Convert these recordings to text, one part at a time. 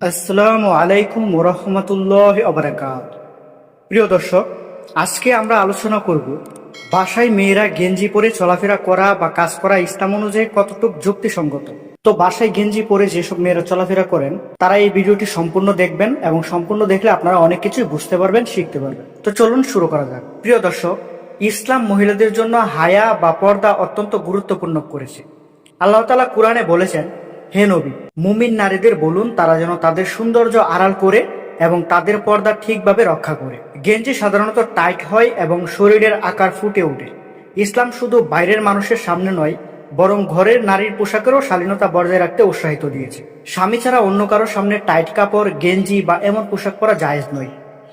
আসসালামু আলাইকুম ওরহমতুল্লাহ অবরাকাত প্রিয় দর্শক, আজকে আমরা আলোচনা করব, বাসায় মেয়েরা গেঞ্জি পরে চলাফেরা করা বা কাজ করা ইসলাম অনুযায়ী কতটুকু যুক্তিসঙ্গত। তো বাসায় গেঞ্জি পরে যেসব মেয়েরা চলাফেরা করেন, তারা এই ভিডিওটি সম্পূর্ণ দেখবেন এবং সম্পূর্ণ দেখলে আপনারা অনেক কিছুই বুঝতে পারবেন, শিখতে পারবেন। তো চলুন শুরু করা যাক। প্রিয় দর্শক, ইসলাম মহিলাদের জন্য হায়া বা পর্দা অত্যন্ত গুরুত্বপূর্ণ করেছে। আল্লাহ তালা কোরআনে বলেছেন হে নবী, মুমিন নারীদের বলুন, তারা যেন তাদের সৌন্দর্য আড়াল করে এবং তাদের পর্দা ঠিকভাবে রক্ষা করে। গেঞ্জি সাধারণত টাইট হয় এবং শরীরের আকার ফুটে ওঠে। ইসলাম শুধু বাইরের মানুষের সামনে নয়, বরং ঘরের নারীর পোশাকেরও শালীনতা বজায় রাখতে উৎসাহিত দিয়েছে। স্বামী ছাড়া অন্য কারও সামনে টাইট কাপড়, গেঞ্জি বা এমন পোশাক পরা জায়েজ নয়।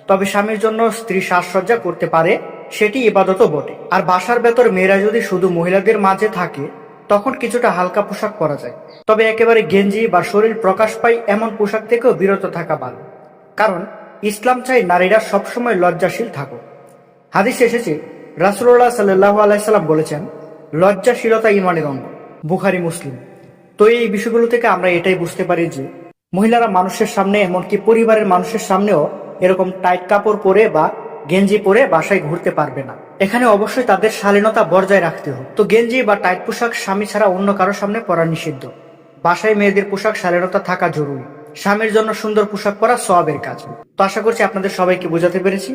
তবে স্বামীর জন্য স্ত্রী সাজসজ্জা করতে পারে, সেটি ইবাদতও বটে। আর বাসার ভেতর মেয়েরা যদি শুধু মহিলাদের মাঝে থাকে তখন কিছুটা হালকা পোশাক পরা যায়। তবে একেবারে গেঞ্জি বা শরীর প্রকাশ পায় এমন পোশাক থেকেও বিরত থাকা ভালো। কারণ, ইসলাম চাই নারীরা সবসময় লজ্জাশীল থাকুক। হাদিস এসেছে রাসুল্লাহ সাল্লাহ আলাইসাল্লাম বলেছেন, লজ্জাশীলতা ইমানের অঙ্গ। বুখারি, মুসলিম। তো এই বিষয়গুলো থেকে আমরা এটাই বুঝতে পারি যে, মহিলারা মানুষের সামনে এমনকি পরিবারের মানুষের সামনেও এরকম টাইট কাপড় পরে বা গেঞ্জি পরে বাসায় ঘুরতে পারবে না। এখানে অবশ্যই তাদের শালীনতা বজায় রাখতে হবে। তো গেঞ্জি বা টাইট পোশাক স্বামী ছাড়া অন্য কারও সামনে পরা নিষিদ্ধ। বাসায় মেয়েদের পোশাক শালীনতা থাকা জরুরি। স্বামীর জন্য সুন্দর পোশাক পরা সবের কাজ। তো আশা করছি আপনাদের সবাইকে বোঝাতে পেরেছি।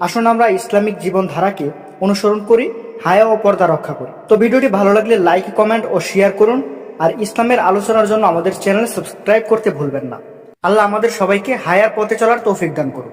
আসুন আমরা ইসলামিক জীবনধারাকে অনুসরণ করি, হায়া ও পর্দা রক্ষা করি। তো ভিডিওটি ভালো লাগলে লাইক, কমেন্ট ও শেয়ার করুন। আর ইসলামের আলোচনার জন্য আমাদের চ্যানেল সাবস্ক্রাইব করতে ভুলবেন না। আল্লাহ আমাদের সবাইকে হায়ার পথে চলার তৌফিক দান করুন।